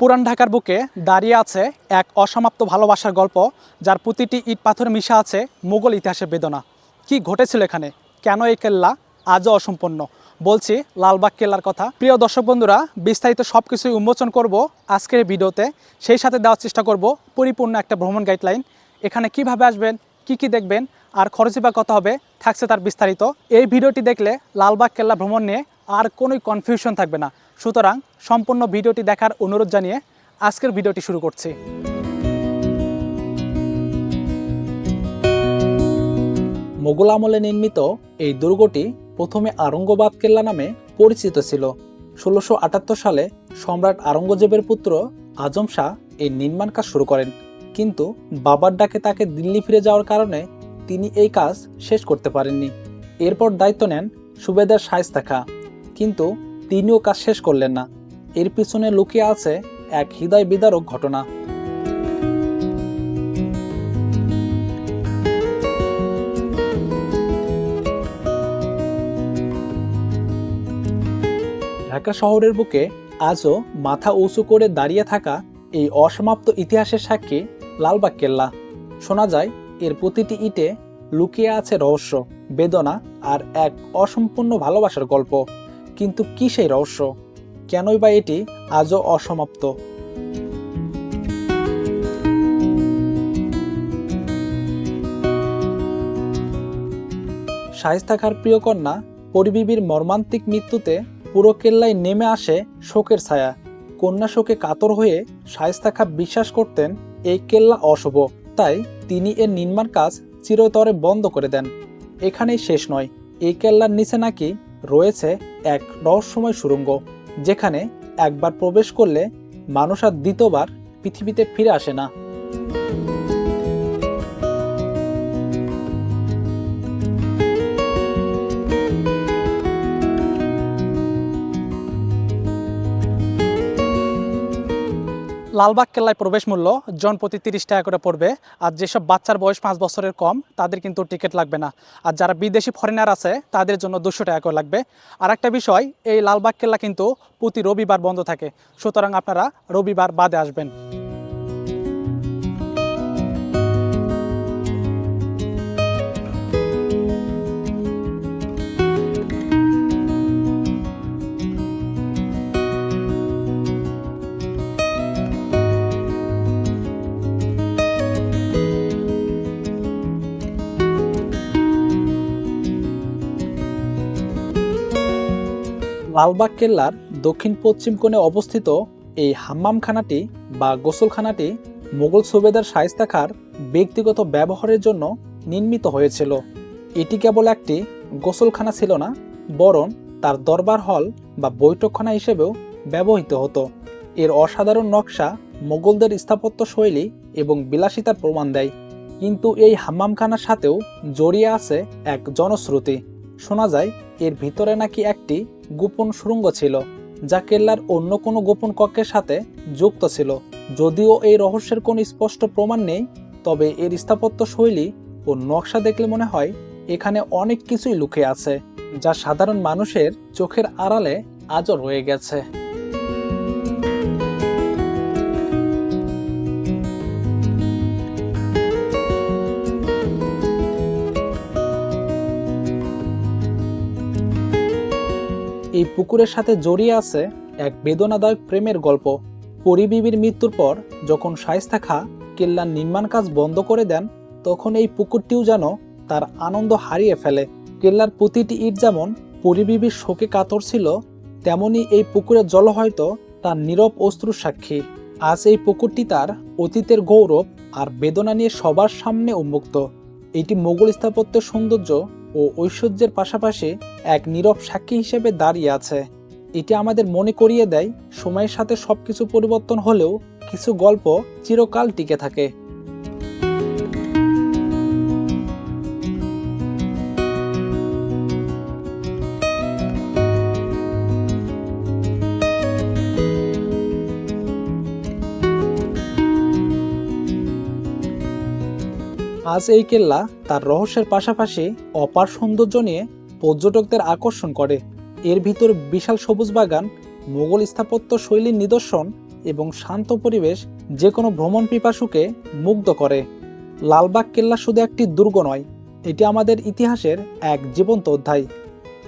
পুরান ঢাকার বুকে দাঁড়িয়ে আছে এক অসমাপ্ত ভালোবাসার গল্প, যার প্রতিটি ইট পাথর মিশা আছে মুঘল ইতিহাসের বেদনা। কি ঘটেছিল এখানে? কেন এই কেল্লা আজও অসম্পন্ন বলছি লালবাগ কেল্লার কথা। প্রিয় দর্শক বন্ধুরা, বিস্তারিত সব কিছুই উন্মোচন করব আজকের ভিডিওতে। সেই সাথে দেওয়ার চেষ্টা করব পরিপূর্ণ একটা ভ্রমণ গাইডলাইন এখানে কীভাবে আসবেন, কি কি দেখবেন, আর খরচই বা কত হবে, থাকছে তার বিস্তারিত। এই ভিডিওটি দেখলে লালবাগ কেল্লা ভ্রমণ নিয়ে আর কোনোই কনফিউশন থাকবে না। সুতরাং সম্পূর্ণ ভিডিওটি দেখার অনুরোধ জানিয়ে আজকের ভিডিওটি শুরু করছি। মোগল আমলে নির্মিত এই দুর্গটি প্রথমে আরঙ্গবাদ কেল্লা নামে পরিচিত ছিল। ষোলোশো সালে সম্রাট আরঙ্গজেবের পুত্র আজম শাহ এই নির্মাণ কাজ শুরু করেন। কিন্তু বাবার ডাকে তাকে দিল্লি ফিরে যাওয়ার কারণে তিনি এই কাজ শেষ করতে পারেননি। এরপর দায়িত্ব নেন সুবেদার শায়স্তা খাঁ। কিন্তু তিনিও কাজ শেষ করলেন না। এর পিছনে লুকিয়ে আছে এক হৃদয় বিদারক ঘটনা। ঢাকা শহরের বুকে আজও মাথা উঁচু করে দাঁড়িয়ে থাকা এই অসমাপ্ত ইতিহাসের সাক্ষী লালবাগ কেল্লা। শোনা যায়, এর প্রতিটি ইটে লুকিয়ে আছে রহস্য, বেদনা আর এক অসম্পূর্ণ ভালোবাসার গল্প। কিন্তু কি সেই রহস্য? কেনই বা এটি আজও অসমাপ্ত? শায়েস্তা খাঁর প্রিয় কন্যা, পরিবিবির মর্মান্তিক মৃত্যুতে পুরো কেল্লায় নেমে আসে শোকের ছায়া। কন্যা শোকে কাতর হয়ে শায়েস্তা খাঁ বিশ্বাস করতেন, এই কেল্লা অশুভ। তাই তিনি এর নির্মাণ কাজ চিরতরে বন্ধ করে দেন। এখানেই শেষ নয়। এই কেল্লার নিচে নাকি রয়েছে এক রহস্যময় সুরঙ্গ, যেখানে একবার প্রবেশ করলে মানুষ আর দ্বিতীয়বার পৃথিবীতে ফিরে আসে না। লালবাগ কেল্লায় প্রবেশ মূল্য জন প্রতি তিরিশ টাকা করে পড়বে। আর যেসব বাচ্চার বয়স পাঁচ বছরের কম, তাদের কিন্তু টিকিট লাগবে না। আর যারা বিদেশি ফরেনার আছে, তাদের জন্য দুশো টাকা করে লাগবে। আর একটা বিষয়, এই লালবাগ কেল্লা কিন্তু প্রতি রবিবার বন্ধ থাকে। সুতরাং আপনারা রবিবার বাদে আসবেন। লালবাগ কেল্লার দক্ষিণ পশ্চিম কোণে অবস্থিত এই হাম্মামখানাটি বা গোসলখানাটি মোগল সুবেদার শায়েস্তা খাঁর ব্যক্তিগত ব্যবহারের জন্য নির্মিত হয়েছিল। এটি কেবল একটি গোসলখানা ছিল না, বরং তার দরবার হল বা বৈঠকখানা হিসেবেও ব্যবহৃত হতো। এর অসাধারণ নকশা মোগলদের স্থাপত্য শৈলী এবং বিলাসিতার প্রমাণ দেয়। কিন্তু এই হাম্মামখানার সাথেও জড়িয়ে আছে এক জনশ্রুতি। শোনা যায়, এর ভিতরে নাকি একটি গোপন সুড়ঙ্গ ছিল, যা কেল্লার অন্য কোনো গোপন কক্ষের সাথে যুক্ত ছিল। যদিও এই রহস্যের কোনো স্পষ্ট প্রমাণ নেই, তবে এর স্থাপত্য শৈলী ও নকশা দেখলে মনে হয় এখানে অনেক কিছুই লুকিয়ে আছে, যা সাধারণ মানুষের চোখের আড়ালে আজও রয়ে গেছে। এই পুকুরের সাথে জড়িয়ে আছে এক বেদনাদায়ক প্রেমের গল্প। পরিবিবির মৃত্যুর পর যখন শায়েস্তা খাঁ কেল্লার নির্মাণ কাজ বন্ধ করে দেন, তখন এই পুকুরটিও যেন তার আনন্দ হারিয়ে ফেলে। কেল্লার প্রতিটি ইট যেমন পরিবিবির শোকে কাতর ছিল, তেমনি এই পুকুরের জল হয়তো তার নীরব অশ্রুর সাক্ষী। আজ এই পুকুরটি তার অতীতের গৌরব আর বেদনা নিয়ে সবার সামনে উন্মুক্ত। এটি মোগল স্থাপত্যের সৌন্দর্য ও ঐশ্বর্যের পাশাপাশি এক নীরব সাক্ষী হিসেবে দাঁড়িয়ে আছে। এটি আমাদের মনে করিয়ে দেয়, সময়ের সাথে সব কিছু পরিবর্তন হলেও কিছু গল্প চিরকাল টিকে থাকে। আজ এই কেল্লা তার রহস্যের পাশাপাশি অপার সৌন্দর্য নিয়ে পর্যটকদের আকর্ষণ করে। এর ভিতর বিশাল সবুজ বাগান, মোগল স্থাপত্য শৈলীর নিদর্শন এবং শান্ত পরিবেশ যে কোনো ভ্রমণ পিপাসুকে মুগ্ধ করে। লালবাগ কেল্লা শুধু একটি দুর্গ নয়, এটি আমাদের ইতিহাসের এক জীবন্ত অধ্যায়।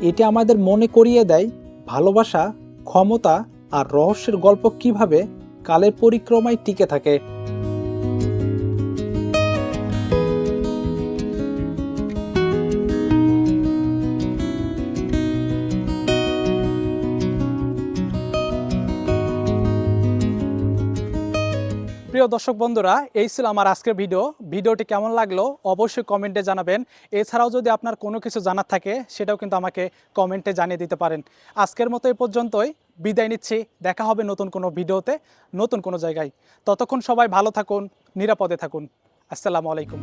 এটি আমাদের মনে করিয়ে দেয় ভালোবাসা, ক্ষমতা আর রহস্যের গল্প কীভাবে কালের পরিক্রমায় টিকে থাকে। প্রিয় দর্শক বন্ধুরা, এই ছিল আমার আজকের ভিডিও। ভিডিওটি কেমন লাগল অবশ্যই কমেন্টে জানাবেন। এছাড়াও যদি আপনার কোনো কিছু জানার থাকে, সেটাও কিন্তু আমাকে কমেন্টে জানিয়ে দিতে পারেন। আজকের মতো এই পর্যন্তই। বিদায় নিচ্ছি। দেখা হবে নতুন কোনো ভিডিওতে, নতুন কোনো জায়গায়। ততক্ষণ সবাই ভালো থাকুন, নিরাপদে থাকুন। আসসালামু আলাইকুম।